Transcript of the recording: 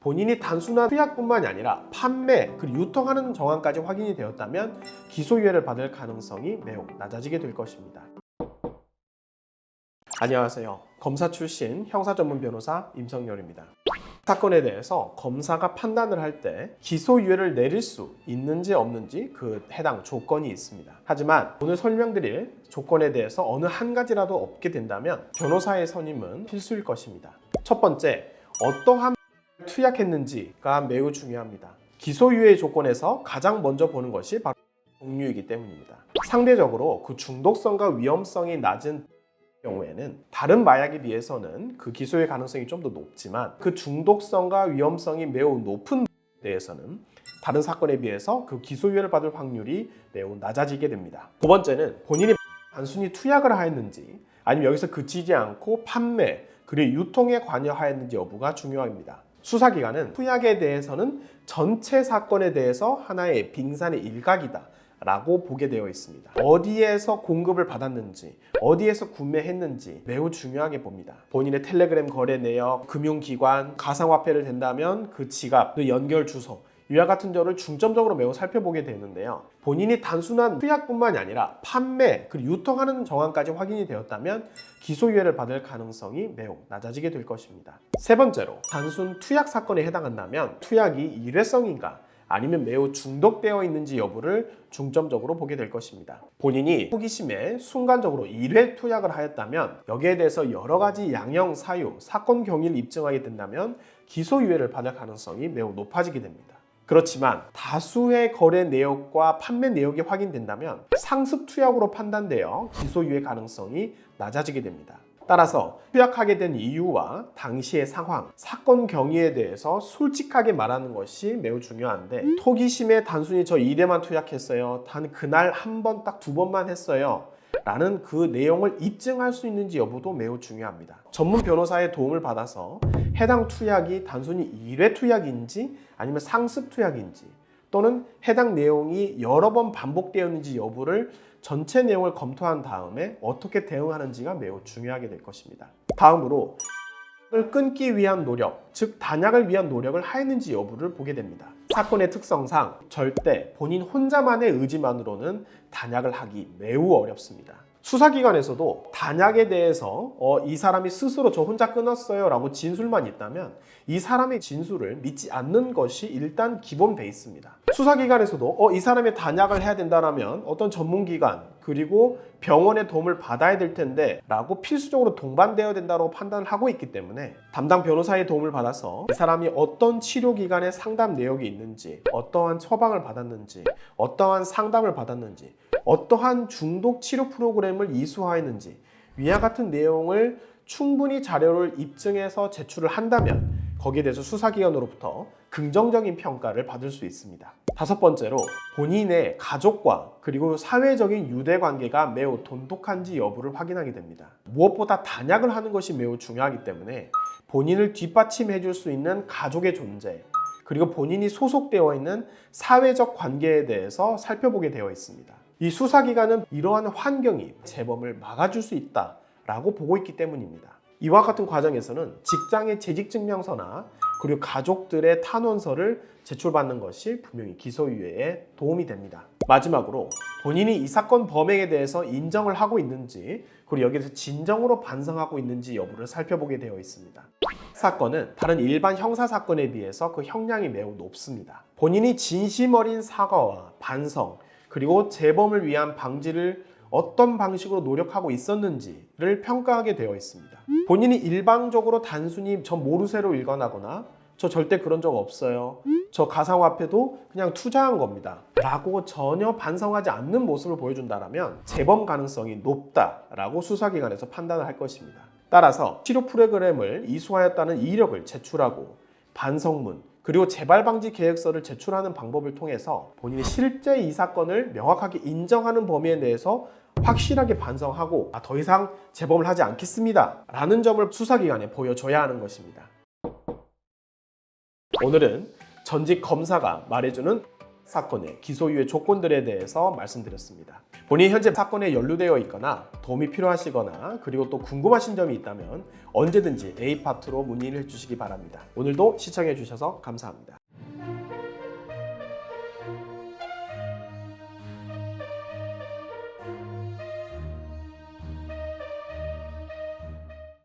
본인이 단순한 투약뿐만이 아니라 판매 그리고 유통하는 정황까지 확인이 되었다면 기소유예를 받을 가능성이 매우 낮아지게 될 것입니다. 안녕하세요. 검사 출신 형사 전문 변호사 임성열입니다. 사건에 대해서 검사가 판단을 할 때 기소유예를 내릴 수 있는지 없는지 그 해당 조건이 있습니다. 하지만 오늘 설명드릴 조건에 대해서 어느 한 가지라도 없게 된다면 변호사의 선임은 필수일 것입니다. 첫 번째, 어떠한 투약했는지가 매우 중요합니다. 기소유예 조건에서 가장 먼저 보는 것이 바로 종류이기 때문입니다. 상대적으로 그 중독성과 위험성이 낮은 경우에는 다른 마약에 비해서는 그 기소의 가능성이 좀 더 높지만 그 중독성과 위험성이 매우 높은 대해서는 다른 사건에 비해서 그 기소유예를 받을 확률이 매우 낮아지게 됩니다. 두 번째는 본인이 단순히 투약을 하였는지 아니면 여기서 그치지 않고 판매 그리고 유통에 관여하였는지 여부가 중요합니다. 수사기관은 투약에 대해서는 전체 사건에 대해서 하나의 빙산의 일각이다. 라고 보게 되어 있습니다. 어디에서 공급을 받았는지, 어디에서 구매했는지 매우 중요하게 봅니다. 본인의 텔레그램 거래 내역, 금융기관, 가상화폐를 된다면 그 지갑, 그 연결 주소, 이와 같은 점을 중점적으로 매우 살펴보게 되는데요. 본인이 단순한 투약뿐만이 아니라 판매 그리고 유통하는 정황까지 확인이 되었다면 기소유예를 받을 가능성이 매우 낮아지게 될 것입니다. 세 번째로 단순 투약 사건에 해당한다면 투약이 일회성인가 아니면 매우 중독되어 있는지 여부를 중점적으로 보게 될 것입니다. 본인이 호기심에 순간적으로 일회 투약을 하였다면 여기에 대해서 여러 가지 양형 사유, 사건 경위를 입증하게 된다면 기소유예를 받을 가능성이 매우 높아지게 됩니다. 그렇지만 다수의 거래 내역과 판매 내역이 확인된다면 상습 투약으로 판단되어 기소유예 가능성이 낮아지게 됩니다. 따라서 투약하게 된 이유와 당시의 상황, 사건 경위에 대해서 솔직하게 말하는 것이 매우 중요한데 토기심에 단순히 저 2대만 투약했어요. 단 그날 한 번 딱 두 번만 했어요. 라는 그 내용을 입증할 수 있는지 여부도 매우 중요합니다. 전문 변호사의 도움을 받아서 해당 투약이 단순히 1회 투약인지 아니면 상습 투약인지 또는 해당 내용이 여러 번 반복되었는지 여부를 전체 내용을 검토한 다음에 어떻게 대응하는지가 매우 중요하게 될 것입니다. 다음으로 을 끊기 위한 노력, 즉 단약을 위한 노력을 하였는지 여부를 보게 됩니다. 사건의 특성상 절대 본인 혼자만의 의지만으로는 단약을 하기 매우 어렵습니다. 수사기관에서도 단약에 대해서 어, 이 사람이 스스로 저 혼자 끊었어요 라고 진술만 있다면 이 사람의 진술을 믿지 않는 것이 일단 기본 베이스입니다. 수사기관에서도 어, 이 사람의 단약을 해야 된다면 어떤 전문기관 그리고 병원의 도움을 받아야 될 텐데 라고 필수적으로 동반되어야 된다고 판단을 하고 있기 때문에 담당 변호사의 도움을 받아서 이 사람이 어떤 치료기관의 상담 내역이 있는지 어떠한 처방을 받았는지 어떠한 상담을 받았는지 어떠한 중독 치료 프로그램을 이수하였는지 위와 같은 내용을 충분히 자료를 입증해서 제출을 한다면 거기에 대해서 수사기관으로부터 긍정적인 평가를 받을 수 있습니다. 다섯 번째로 본인의 가족과 그리고 사회적인 유대 관계가 매우 돈독한지 여부를 확인하게 됩니다. 무엇보다 단약을 하는 것이 매우 중요하기 때문에 본인을 뒷받침해 줄 수 있는 가족의 존재 그리고 본인이 소속되어 있는 사회적 관계에 대해서 살펴보게 되어 있습니다. 이 수사기관은 이러한 환경이 재범을 막아줄 수 있다라고 보고 있기 때문입니다. 이와 같은 과정에서는 직장의 재직증명서나 그리고 가족들의 탄원서를 제출받는 것이 분명히 기소유예에 도움이 됩니다. 마지막으로 본인이 이 사건 범행에 대해서 인정을 하고 있는지 그리고 여기에서 진정으로 반성하고 있는지 여부를 살펴보게 되어 있습니다. 사건은 다른 일반 형사 사건에 비해서 그 형량이 매우 높습니다. 본인이 진심 어린 사과와 반성 그리고 재범을 위한 방지를 어떤 방식으로 노력하고 있었는지를 평가하게 되어 있습니다. 본인이 일방적으로 단순히 저 모르쇠로 일관하거나 저 절대 그런 적 없어요. 저 가상화폐도 그냥 투자한 겁니다. 라고 전혀 반성하지 않는 모습을 보여준다면 재범 가능성이 높다라고 수사기관에서 판단을 할 것입니다. 따라서 치료 프로그램을 이수하였다는 이력을 제출하고 반성문 그리고 재발 방지 계획서를 제출하는 방법을 통해서 본인이 실제 이 사건을 명확하게 인정하는 범위에 대해서 확실하게 반성하고 아, 더 이상 재범을 하지 않겠습니다. 라는 점을 수사기관에 보여줘야 하는 것입니다. 오늘은 전직 검사가 말해주는 사건의 기소유예 조건들에 대해서 말씀드렸습니다. 본인이 현재 사건에 연루되어 있거나 도움이 필요하시거나 그리고 또 궁금하신 점이 있다면 언제든지 A파트로 문의를 해주시기 바랍니다. 오늘도 시청해 주셔서 감사합니다.